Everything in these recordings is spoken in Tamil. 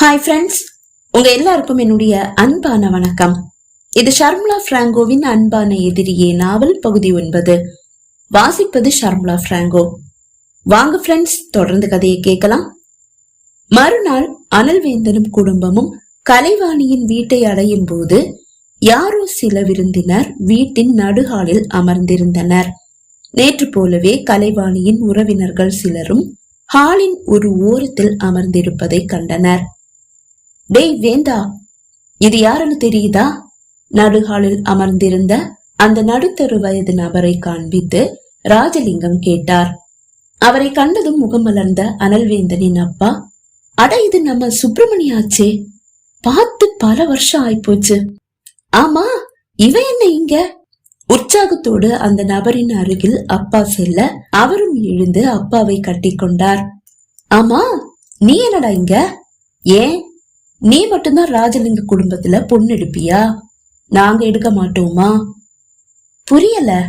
ஹாய் ஃப்ரெண்ட்ஸ் உங்க எல்லாருக்கும் என்னுடைய அன்பான வணக்கம். இது ஷர்மிளா பிராங்கோவின் அன்பான எதிரியே நாவல் பகுதி ஒன்பது. வாசிப்பது ஷர்மிளா பிராங்கோ. வாங்க ஃப்ரெண்ட்ஸ் தொடர்ந்து கதையை கேட்கலாம். மறுநாள் அனல்வேந்தனும் குடும்பமும் கலைவாணியின் வீட்டை அடையும் போது யாரோ சில விருந்தினர் வீட்டின் நடுகாலில் அமர்ந்திருந்தனர். நேற்று போலவே கலைவாணியின் உறவினர்கள் சிலரும் ஹாலின் ஒரு ஓரத்தில் அமர்ந்திருப்பதை கண்டனர். டேய் வேந்தா இது யாருன்னு தெரியுதா? நடுகாலில் அமர்ந்திருந்த அந்த நடுத்தரு வயது நபரை காண்பித்து ராஜலிங்கம் கேட்டார். அவரை கண்டதும் முகமலர்ந்த அனல்வேந்தனின் அப்பா அட இது நம்ம சுப்பிரமணியாச்சே. பார்த்து பல வருஷம் ஆயிப்போச்சு. ஆமா இவன் என்ன இங்க? உற்சாகத்தோடு அந்த நபரின் அருகில் அப்பா செல்ல அவரும் எழுந்து அப்பாவை கட்டிக்கொண்டார் ஆமா நீ என்னடா இங்க? ஏன்? நீ மட்டும்தான் ராஜலிங்க குடும்பத்துல பொண்ணு எடுப்பியா? நாங்க எடுக்க மாட்டோமா? புரியல.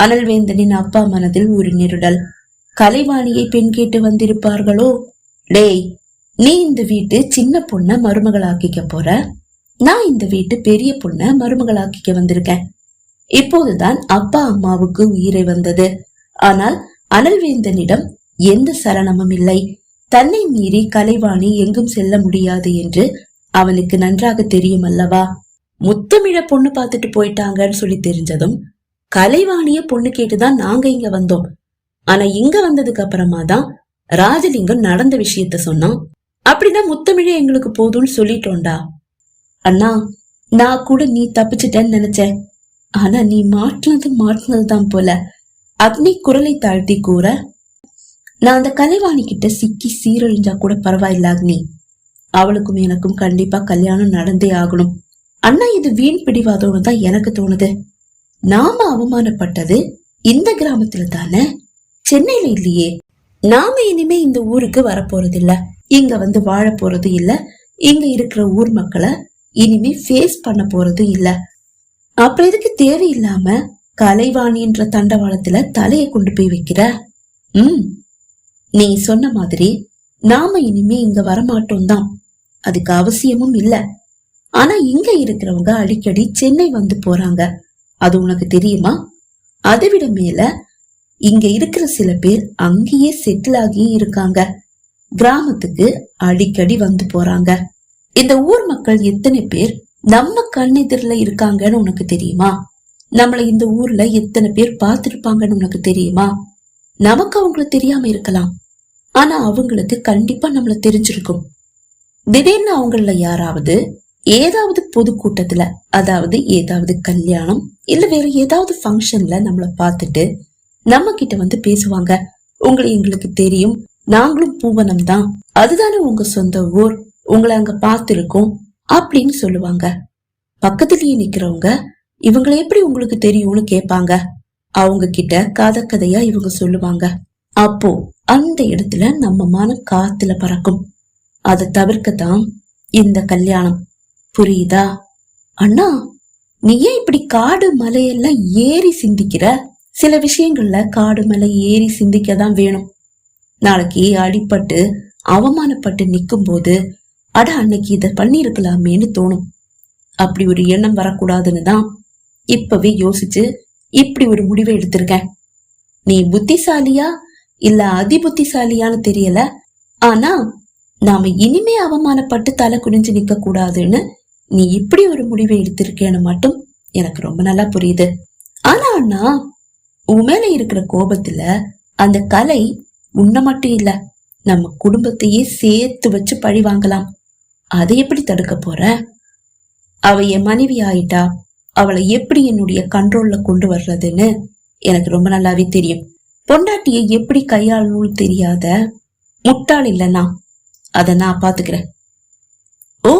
அனல்வேந்தனின் அப்பா மனதில் ஒரு நெருடல். கலைவாணியை பெண் கேட்டு வந்திருப்பார்களோ? டேய் நீ இந்த வீட்டு சின்ன பொண்ண மருமகளாக்கிக்க போற? நான் இந்த வீட்டு பெரிய பொண்ண மருமகளாக்கிக்க வந்திருக்கேன். இப்போதுதான் அப்பா அம்மாவுக்கு உயிரை வந்தது. ஆனால் அனல்வேந்தனிடம் எந்த சலனமும் இல்லை. தன்னை மீறி கலைவாணி எங்கும் செல்ல முடியாது என்று அவனுக்கு நன்றாக தெரியும் அல்லவா முத்தமிழ பொண்ணு பார்த்துட்டு போயிட்டாங்கன்னு சொல்லி தெரிஞ்சதும் கலைவாணிய பொண்ணு கேட்டுதான் நாங்க இங்க வந்தோம். ஆனா இங்க வந்ததுக்கு அப்புறமா தான் ராஜலிங்கம் நடந்த விஷயத்த சொன்னான். அப்படிதான் முத்தமிழை எங்களுக்கு போதும்னு சொல்லிட்டோண்டா அண்ணா நான் கூட நீ தப்பிச்சிட்டேன்னு நினைச்சேன். ஆனா நீ மாட்டினது மாட்டினதுதான் போல. அக்னி குரலை தாழ்த்தி கூற நான் அந்த கலைவாணி கிட்ட சிக்கி சீரழிஞ்சா கூட பரவாயில்ல அக்னி. அவளுக்கும் எனக்கும் கண்டிப்பா கல்யாணம் நடந்தே ஆகணும். அண்ணா இது வீண் பிடிவாதோன்னு தான் எனக்கு தோணுது. நாம அவமானப்பட்டது இந்த கிராமத்துல தானே? சென்னையில இல்லையே. நாம இனிமே இந்த ஊருக்கு வரப்போறது இல்ல இங்க வந்து வாழ போறது இல்ல. இங்க இருக்கிற ஊர் மக்களை இனிமே ஃபேஸ் பண்ண போறது இல்ல. அப்புறம் எதுக்கு தேவையில்லாம கலைவாணின்ற தண்டவாளத்துல தலையை கொண்டு போய் வைக்கிற? ம். நீ சொன்ன மாதிரி நாம இனிமே இங்க வரமாட்டோம் தான் அதுக்கு அவசியமும் இல்ல. ஆனா இங்க இருக்கிறவங்க அடிக்கடி சென்னை வந்து போறாங்க. அது உனக்கு தெரியுமா? அதை விட மேல இங்க இருக்கிற சில பேர் அங்கேயே செட்டில் ஆகியும் இருக்காங்க. கிராமத்துக்கு அடிக்கடி வந்து போறாங்க. இந்த ஊர் மக்கள் எத்தனை பேர் நம்ம கண்ணெதிரில இருக்காங்கன்னு உனக்கு தெரியுமா? நம்மள இந்த ஊர்ல எத்தனை பேர் பார்த்திருப்பாங்கன்னு உனக்கு தெரியுமா? நமக்கு அவங்களுக்கு தெரியாம இருக்கலாம். ஆனா அவங்களுக்கு கண்டிப்பா நம்மள தெரிஞ்சிருக்கும். திடீர்னு அவங்கள யாராவது ஏதாவது பொதுக்கூட்டத்துல அதாவது ஏதாவது கல்யாணம் இல்ல வேற ஏதாவது ஃபங்க்ஷன்ல நம்மள பார்த்துட்டு நம்ம கிட்ட வந்து பேசுவாங்க. உங்களை எங்களுக்கு தெரியும். நாங்களும் பூவனம் தான். அதுதானே உங்க சொந்த ஊர். உங்களை அங்க பார்த்திருக்கோம் அப்படின்னு சொல்லுவாங்க. பக்கத்துலயே நிக்கிறவங்க இவங்களை எப்படி உங்களுக்கு தெரியும்னு கேட்பாங்க. அவங்க கிட்ட கதை கதையா இவங்க சொல்லுவாங்க. அப்போ அந்த இடத்துல நம்ம மனம் காத்துல பறக்கும். அதை தவிர்க்கத்தான் இந்த கல்யாணம். புரியுதா? அண்ணா நீ ஏன் இப்படி காடு மலையெல்லாம் ஏறி சிந்திக்கிற? சில விஷயங்கள்ல காடு மலை ஏறி சிந்திக்க தான் வேணும். நாளைக்கு அடிபட்டு அவமானப்பட்டு நிக்கும் போது அட அன்னைக்கு இத பண்ணிருக்கலாமேன்னு தோணும். அப்படி ஒரு எண்ணம் வரக்கூடாதுன்னு தான் இப்பவே யோசிச்சு இப்படி ஒரு முடிவை எடுத்திருக்கேன். நீ புத்திசாலியா இல்ல அதி புத்திசாலியான்னு தெரியல. ஆனா நாம இனிமே அவமானப்பட்டு தலை குனிஞ்சு நிக்க கூடாதுன்னு நீ இப்படி ஒரு முடிவை எடுத்திருக்கேன்னு மட்டும் எனக்கு ரொம்ப நல்லா புரியுது. ஆனா அண்ணா உன் மேல இருக்கிற கோபத்துல அந்த கலை உன்ன மட்டும் இல்ல நம்ம குடும்பத்தையே சேர்த்து வச்சு பழி வாங்கலாம். அதை எப்படி தடுக்க போற? அவ என் மனைவி ஆயிட்டா அவளை எப்படி என்னுடைய கண்ட்ரோல்ல கொண்டு வர்றதுன்னு எனக்கு ரொம்ப நல்லாவே தெரியும். பொண்டாட்டியை எப்படி கையாளணும்னு தெரியாத? முட்டாள் இல்லனா? அத நான் பாத்துக்கிறேன். ஓ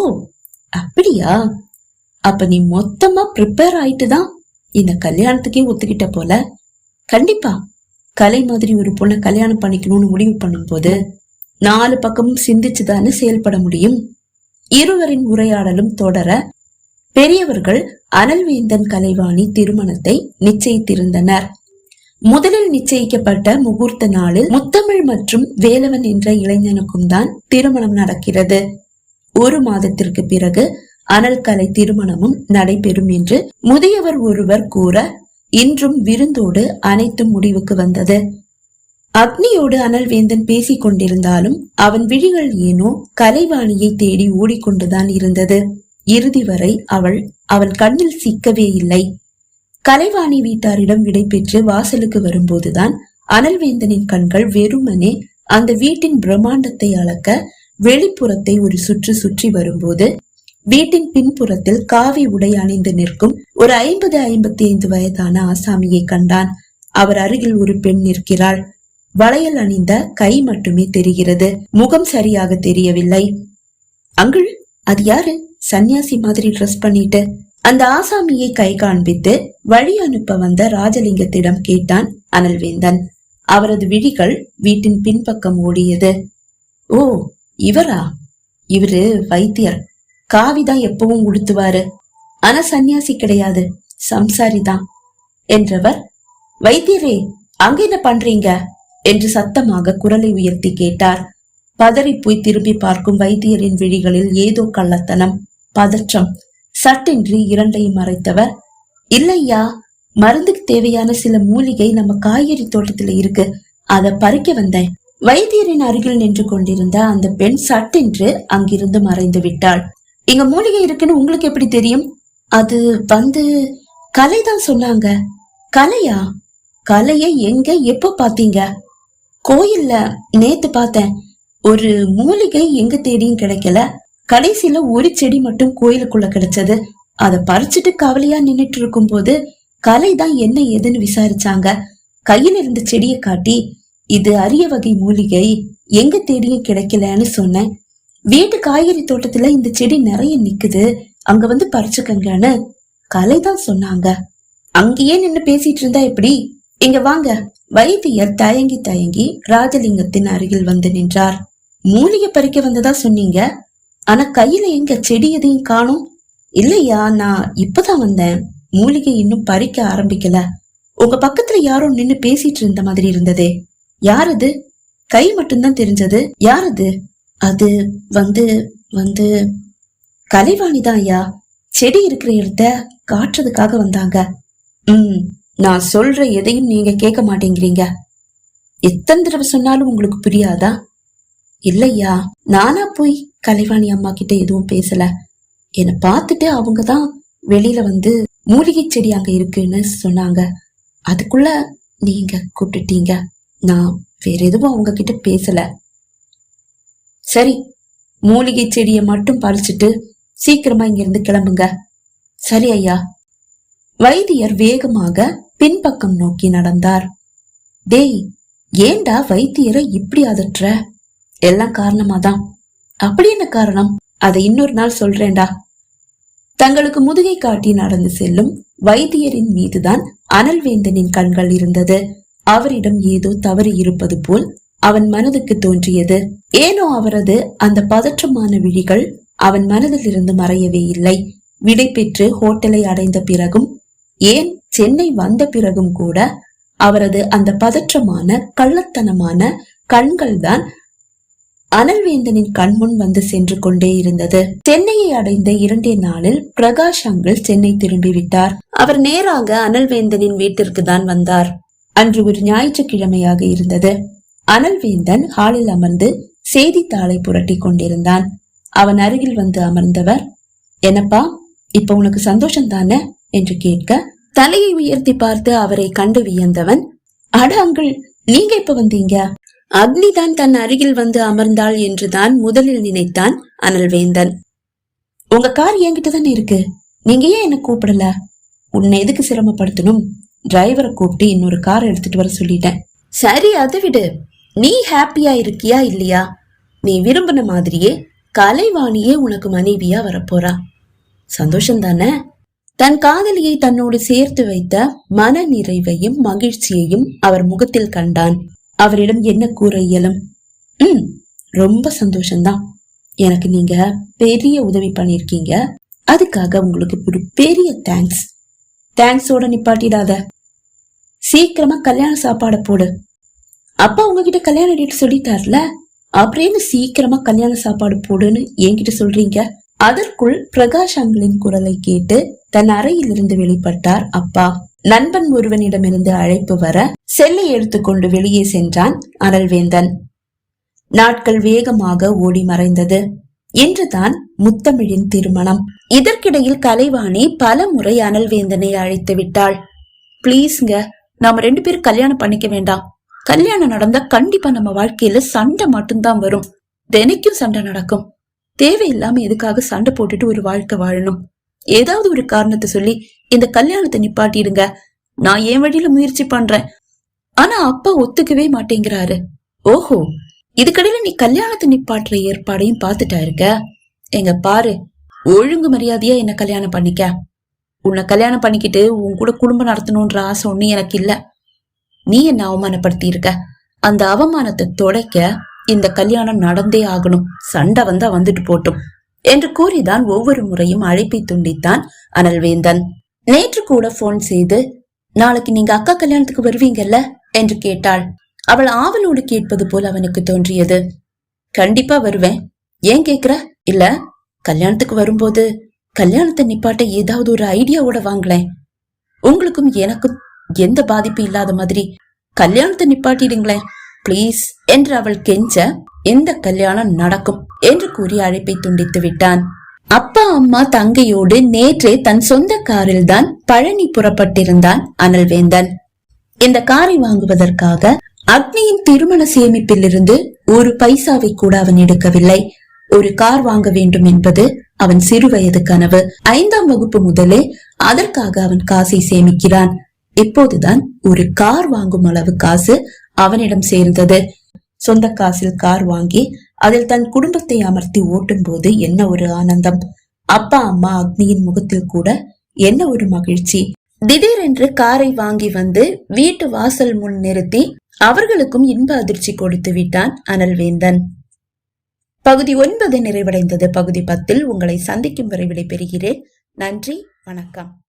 அப்படியா? அப்ப நீ மொத்தமா ப்ரிப்பேர் ஆயிட்டு தான் இந்த கல்யாணத்துக்கே ஒத்துக்கிட்ட போல? கண்டிப்பா. கலை மாதிரி ஒரு பொண்ணை கல்யாணம் பண்ணிக்கணும்னு முடிவு பண்ணும்போது நாலு பக்கமும் சிந்திச்சுதானே செயல்பட முடியும்? இருவரின் உரையாடலும் தொடர பெரியவர்கள் அனல்வேந்தன் கலைவாணி திருமணத்தை நிச்சயித்திருந்தனர். முதலில் நிச்சயிக்கப்பட்ட முகூர்த்த நாளில் முத்தமிழ் மற்றும் வேலவன் என்ற இளைஞனுக்கும் தான் திருமணம் நடக்கிறது. ஒரு மாதத்திற்கு பிறகு அனல் கலை திருமணமும் நடைபெறும் என்று முதியவர் ஒருவர் கூற இன்றும் விருந்தோடு அனைத்தும் முடிவுக்கு வந்தது. அக்னியோடு அனல்வேந்தன் பேசிக் கொண்டிருந்தாலும் அவன் விழிகள் ஏனோ கலைவாணியை தேடி ஓடிக்கொண்டுதான் இருந்தது. இறுதி வரை அவள் அவன் கண்ணில் சிக்கவே இல்லை. கலைவாணி வீட்டாரிடம் விடைபெற்று வாசலுக்கு வரும்போதுதான் அனல்வேந்தனின் கண்கள் வெறுமனே அந்த வீட்டின் பிரம்மாண்டத்தை அளக்க வெளிப்புறத்தை ஒரு சுற்று சுற்றி வரும்போது வீட்டின் பின்புறத்தில் காவி உடை அணிந்து நிற்கும் ஒரு ஐம்பது ஐம்பத்தி ஐந்து வயதான ஆசாமியை கண்டான். அவர் அருகில் ஒரு பெண் நிற்கிறாள். வளையல் அணிந்த கை மட்டுமே தெரிகிறது. முகம் சரியாக தெரியவில்லை. அங்குள் அது யாரு? சன்னியாசி மாதிரி ட்ரெஸ் பண்ணிட்டு அந்த ஆசாமியை கை காண்பித்து வழி அனுப்ப வந்த ராஜலிங்கத்திடம் கேட்டான் அனல்வேந்தன். அவரது விழிகள் வீட்டின் பின்பக்கம் ஓடியது. ஓ இவரா? இவரு வைத்தியர். காவிதான் எப்பவும் உடுத்துவாரு. ஆனா சன்னியாசி கிடையாது. சம்சாரிதான் என்றவர் வைத்தியரே அங்க என்ன பண்றீங்க? என்று சத்தமாக குரலை உயர்த்தி கேட்டார். பதறி போய் திரும்பி பார்க்கும் வைத்தியரின் விழிகளில் ஏதோ கள்ளத்தனம் பதற்றம் சட்டென்று இரண்டையும் மறைத்தவர். இல்லையா மருந்துக்கு தேவையான சில மூலிகை நம்ம காய்கறி தோட்டத்துல இருக்கு. அத பறிக்க வந்தேன். வைத்தியரின் அருகில் நின்று கொண்டிருந்த அந்த பெண் சட்டென்று அங்கிருந்து மறைந்து விட்டாள். இங்க மூலிகை இருக்குன்னு உங்களுக்கு எப்படி தெரியும்? அது வந்து கலைதான் சொன்னாங்க. கலையா? கலையை எங்க எப்போ பாத்தீங்க கோயில்ல நேத்து பார்த்தேன். ஒரு மூலிகை எங்க தேடியும் கிடைக்கல. கடைசியில ஒரு செடி மட்டும் கோயிலுக்குள்ள கிடைச்சது. அத பறிச்சுட்டு கவலையா நின்னுட்டு இருக்கும் போது கலை தான் என்ன ஏதுன்னு விசாரிச்சாங்க. கையில இருந்த செடியை காட்டி இது அரிய வகை மூலிகை எங்க தேடியும் கிடைக்கலன்னு சொன்னேன். வீட்டு காய்கறி தோட்டத்துல இந்த செடி நிறைய நிக்குது. அங்க வந்து பறிச்சுக்கங்கன்னு கலை தான் சொன்னாங்க. அங்கேயே நின்னு பேசிட்டு இருந்தா எப்படி? இங்க வாங்க. வைத்தியர் தயங்கி தயங்கி ராஜலிங்கத்தின் அருகில் வந்து நின்றார். மூலிகை பறிக்க வந்ததா சொன்னீங்க? ஆனா கையில எங்க செடி எதையும் காணும்? இல்லையா? நான் இப்பதான் வந்தேன். மூலிகை இன்னும் பறிக்க ஆரம்பிக்கல. உங்க பக்கத்துல யாரோ நின்னு பேசிட்டு இருந்த மாதிரி இருந்ததே. யாரது? கை மட்டும்தான் தெரிஞ்சது. யாரது? அது வந்து வந்து கலைவாணி தான் ஐயா. செடி இருக்கிற இடத்த காட்டுறதுக்காக வந்தாங்க. ம் நான் சொல்ற எதையும் நீங்க கேட்க மாட்டேங்கிறீங்க. எத்தனை தடவை சொன்னாலும் உங்களுக்கு புரியாதா? இல்லையா? நானா போய் கலைவாணி அம்மா கிட்ட எதுவும் பேசல. என்னை பார்த்துட்டு அவங்க தான் வெளியில வந்து மூலிகை செடி அங்க இருக்குன்னு சொன்னாங்க. அதுக்குள்ள நீங்க கூப்பிட்டுட்டீங்க. நான் வேற எதுவும் அவங்க கிட்ட பேசல. சரி மூலிகை செடியை மட்டும் பறிச்சுட்டு சீக்கிரமா இங்க இருந்து கிளம்புங்க. சரி ஐயா. வைத்தியர் வேகமாக பின்பக்கம் நோக்கி நடந்தார். டேய் ஏண்டா வைத்தியரை இப்படி அதற்ற எல்லாம் காரணமாதான். அப்படி என்ன காரணம்? அதை இன்னொரு நாள் சொல்றேன்டா. தங்களுக்கு முதுகை காட்டி நடந்து செல்லும் வைத்தியரின் மீதுதான் அனல்வேந்தனின் கண்கள் இருந்தது. அவரிடம் ஏதோ தவறு இருப்பது போல் அவன் மனதுக்கு தோன்றியது. ஏனோ அவரது அந்த பதற்றமான விழிகள் அவன் மனதில் இருந்து மறையவே இல்லை. விடை பெற்று ஹோட்டலை அடைந்த பிறகும் ஏன் சென்னை வந்த பிறகும் கூட அவரது அந்த பதற்றமான கள்ளத்தனமான கண்கள் தான் அனல்வேந்தனின் கண்முன் வந்து சென்று கொண்டே இருந்தது. சென்னையை அடைந்த இரண்டே நாளில் பிரகாஷ் அங்கிள் சென்னை திரும்பி விட்டார் அவர் நேராக அனல்வேந்தனின் வீட்டிற்கு தான் வந்தார். அன்று ஒரு ஞாயிற்றுக்கிழமையாக இருந்தது. அனல்வேந்தன் ஹாலில் அமர்ந்து செய்தித்தாளை புரட்டி கொண்டிருந்தான். அவன் அருகில் வந்து அமர்ந்தவர் என்னப்பா இப்ப உனக்கு சந்தோஷம் தானே என்று கேட்க தலையை உயர்த்தி பார்த்து அவரை கண்டு வியந்தவன் அட அங்கிள் நீங்க இப்ப வந்தீங்க? அக்னிதான் தன் அருகில் வந்து அமர்ந்தாள் என்றுதான் முதலில் நினைத்தான் அனல்வேந்தன். உங்க கார் என்கிட்ட தானே இருக்கு? நீங்க ஏன் என்ன கூப்பிடல? உன்னை எதுக்கு சிரமப்படுத்தணும்? டிரைவரை கூப்பிட்டு இன்னொரு கார் எடுத்துட்டு வர சொல்லிட்டேன். சரி அதை விடு. நீ ஹாப்பியா இருக்கியா இல்லையா? நீ விரும்பின மாதிரியே கலைவாணியே உனக்கு மனைவியா வரப்போறா. சந்தோஷம் தானே தன் காதலியை தன்னோடு சேர்த்து வைத்த மன நிறைவையும் மகிழ்ச்சியையும் அவர் முகத்தில் கண்டான். அவரிடம் என்ன கூற இயலும்? ம் ரொம்ப சந்தோஷம்தான். எனக்கு நீங்க பெரிய உதவி பண்ணிருக்கீங்க அதுக்காக உங்களுக்கு ஒரு பெரிய தேங்க்ஸ் தேங்க்ஸோட நிப்பாட்டிடாத. சீக்கிரமா கல்யாண சாப்பாட போடு. அப்பா உங்ககிட்ட கல்யாண டேட் சொல்லிட்டார்ல? அப்படின்னு சீக்கிரமா கல்யாண சாப்பாடு போடுன்னு என்கிட்ட சொல்றீங்க. அதற்குள் பிரகாஷ் அங்கிளின் குரலை கேட்டு தன் அறையிலிருந்து வெளிப்பட்டார் அப்பா. நண்பன் ஒருவனிடமிருந்து அழைப்பு வர செல்லை எடுத்துக்கொண்டு வெளியே சென்றான் அனல்வேந்தன். நாட்கள் வேகமாக ஓடி மறைந்தது. இன்றுதான் முத்தமிழின் திருமணம். இதற்கிடையில் கலைவாணி பல முறை அனல்வேந்தனை அழைத்து விட்டாள். பிளீஸ்ங்க நாம ரெண்டு பேரும் கல்யாணம் பண்ணிக்க வேண்டாம். கல்யாணம் நடந்தா கண்டிப்பா நம்ம வாழ்க்கையில சண்டை மட்டும்தான் வரும். தினைக்கும் சண்டை நடக்கும். தேவையில்லாம எதுக்காக சண்டை போட்டுட்டு ஒரு வாழ்க்கை வாழணும்? ஏதாவது ஒரு காரணத்தை சொல்லி இந்த கல்யாணத்தை நிப்பாட்டிடுங்க. நான் என் வழியில முயற்சி பண்றேன். ஆனா அப்பா ஒத்துக்கவே மாட்டேங்கிறாரு. ஓஹோ இதுக்கடையில நீ கல்யாணத்தை நிப்பாட்டுற ஏற்பாடையும் பாத்துட்டா இருக்க எங்க பாரு ஒழுங்கு மரியாதையா என்ன கல்யாணம் பண்ணிக்க? உன்னை கல்யாணம் பண்ணிக்கிட்டு உன் கூட குடும்பம் நடத்தணும்ன்ற ஆசை ஒண்ணு எனக்கு இல்ல. நீ என்ன அவமானப்படுத்தி இருக்க அந்த அவமானத்தை தொடைக்க இந்த கல்யாணம் நடந்தே ஆகணும். சண்டை வந்தா வந்துட்டு போட்டும். என்று கூறிதான் ஒவ்வொரு முறையும் அழைப்பை துண்டித்தான் அனல்வேந்தன். நேற்று கூட போன் செய்து நாளைக்கு நீங்க அக்கா கல்யாணத்துக்கு வருவீங்கல்ல? என்று கேட்டாள். அவள் ஆவலோடு கேட்பது போல் அவனுக்கு தோன்றியது. கண்டிப்பா வருவேன். ஏன் கேக்குற? இல்ல கல்யாணத்துக்கு வரும்போது கல்யாணத்தை நிப்பாட்ட ஏதாவது ஒரு ஐடியாவோட வாங்களேன். உங்களுக்கும் எனக்கும் எந்த பாதிப்பு இல்லாத மாதிரி கல்யாணத்தை நிப்பாட்டிடுங்களேன் ப்ளீஸ் என்று அவள் கெஞ்ச எந்த கல்யாணம் நடக்கும்? என்று கூறி அழைப்பை துண்டித்து விட்டான். அப்பா அம்மா தங்கையோடு நேற்றே தன் சொந்த காரில் தான் பழனி புறப்பட்டிருந்தான் அனல்வேந்தன். இந்த காரை வாங்குவதற்காக அக்னியின் திருமண சேமிப்பிலிருந்து ஒரு பைசாவை கூட அவன் எடுக்கவில்லை. ஒரு கார் வாங்க வேண்டும் என்பது அவன் சிறுவயது கனவு. ஐந்தாம் வகுப்பு முதலே அதற்காக அவன் காசை சேமிக்கிறான். இப்போதுதான் ஒரு கார் வாங்கும் அளவு காசு அவனிடம் சேர்ந்தது. சொந்த காசில் கார் வாங்கி அதில் தன் குடும்பத்தை அமர்த்தி ஓட்டும் போது என்ன ஒரு ஆனந்தம். அப்பா அம்மா அக்னியின் முகத்தில் கூட என்ன ஒரு மகிழ்ச்சி. திடீரென்று காரை வாங்கி வந்து வீட்டு வாசல் முன் நிறுத்தி அவர்களுக்கும் இன்ப அதிர்ச்சி கொடுத்து விட்டான் அனல்வேந்தன். பகுதி ஒன்பது நிறைவடைந்தது. பகுதி பத்தில் உங்களை சந்திக்கும் வரை விடைபெறுகிறேன். நன்றி வணக்கம்.